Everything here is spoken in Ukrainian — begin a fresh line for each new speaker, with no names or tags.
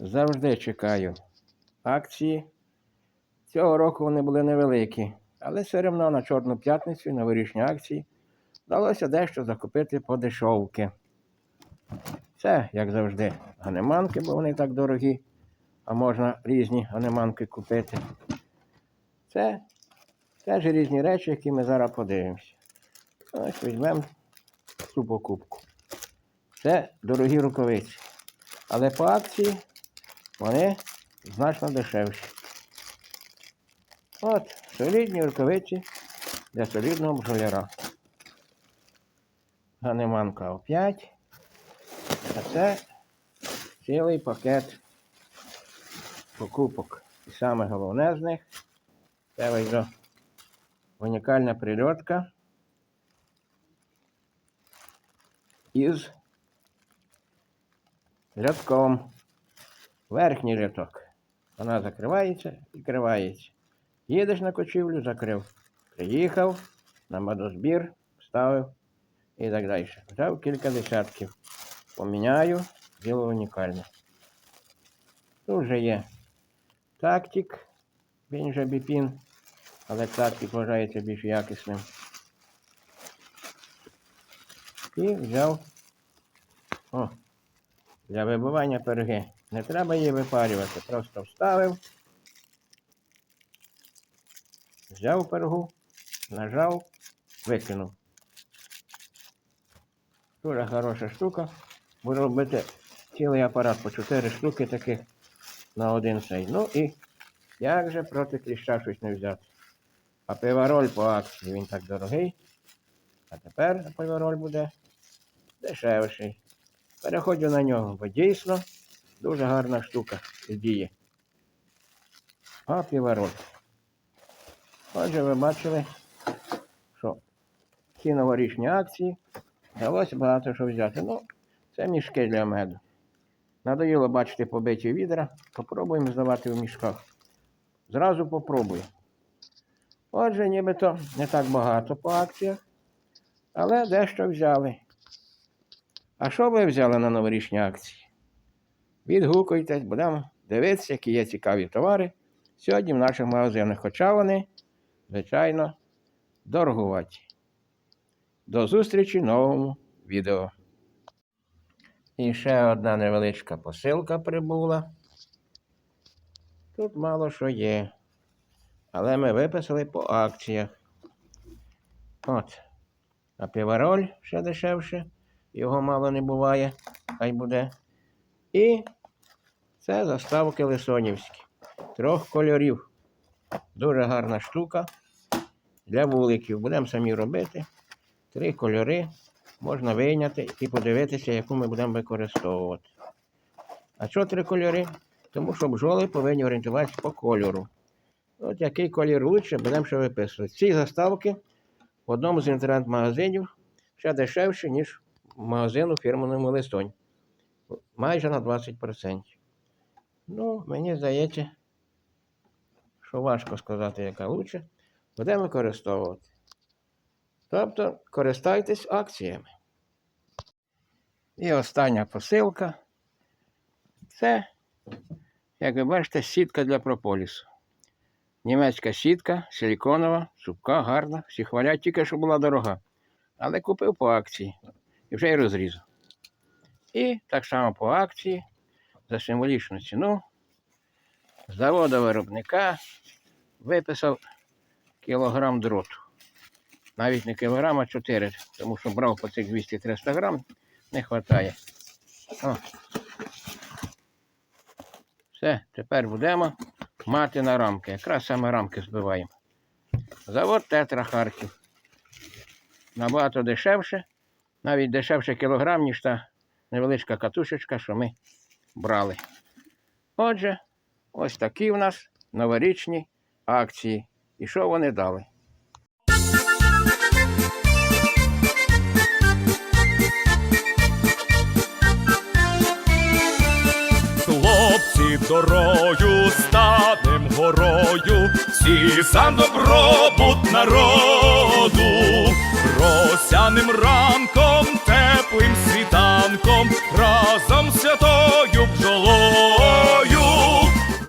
завжди чекаю акції. Цього року вони були невеликі, але все одно на Чорну п'ятницю, на вирішні акції, вдалося дещо закупити по дешевки. Це, як завжди, ганеманки, бо вони так дорогі, а можна різні ганеманки купити. Це теж різні речі, які ми зараз подивимося. Ось візьмемо цю покупку. Це дорогі рукавиці. Але по акції вони значно дешевші. От, солідні рукавиці для солідного бджоляра. Ганеманка О5. А це цілий пакет покупок. І саме головне з них це до унікальна прильотка із рядком. Верхній рядок. Вона закривається і кривається. Їдеш на кочівлю, закрив. Приїхав на медозбір, вставив і так далі. Взяв кілька десятків. Поміняю, діло унікальне. Тут вже є тактик, він же біпін, але тактик вважається більш якісним. І взяв о, для вибивання перги. Не треба її випарювати, просто вставив, взяв пергу, нажав, викинув. Дуже хороша штука. Буду робити цілий апарат по 4 штуки таких на один цей. Ну і як же проти кліща щось не взяти. А пивароль по акції він так дорогий. А тепер пивароль буде дешевший. Переходжу на нього, бо дійсно дуже гарна штука діє. А півароль. Отже, ви бачили, що ці новорічні акції вдалося багато що взяти. Ну, це мішки для меду. Надоїло бачити побиті відра. Попробуємо здавати в мішках. Зразу попробую. Отже, нібито не так багато по акціях, але дещо взяли. А що ви взяли на новорічні акції? Відгукуйтесь, будемо дивитися, які є цікаві товари сьогодні в наших магазинах. Хоча вони, звичайно, дорогуваті. До зустрічі в новому відео. І ще одна невеличка посилка прибула. Тут мало що є. Але ми виписали по акціях. От. А півароль ще дешевше. Його мало не буває, хай буде. І це заставки лисонівські. Трьох кольорів. Дуже гарна штука для вуликів. Будемо самі робити. Три кольори можна вийняти і подивитися, яку ми будемо використовувати. А що три кольори? Тому що бджоли повинні орієнтуватися по кольору. От який колір лучше, будемо ще виписувати. Ці заставки в одному з інтернет-магазинів ще дешевше, ніж в магазину фірмовому листонь. Майже на 20%. Ну, мені здається, що важко сказати, яка лучше. Будемо використовувати. Тобто користайтесь акціями. І остання посилка. Це, як ви бачите, сітка для прополісу. Німецька сітка, силіконова, цупка, гарна. Всі хвалять тільки, що була дорога. Але купив по акції і вже й розрізав. І так само по акції за символічну ціну з заводу виробника виписав кілограм дроту. Навіть не кілограм, а 4, тому що брав по цих 200-300 грам, не вистачає. О. Все, тепер будемо мати на рамки. Якраз саме рамки збиваємо. Завод Тетра Харків. Набагато дешевше, навіть дешевше кілограм, ніж та невеличка катушечка, що ми брали. Отже, ось такі в нас новорічні акції. І що вони дали?
Хлопці дорою станем горою, всі за добробут народу, росяним ранком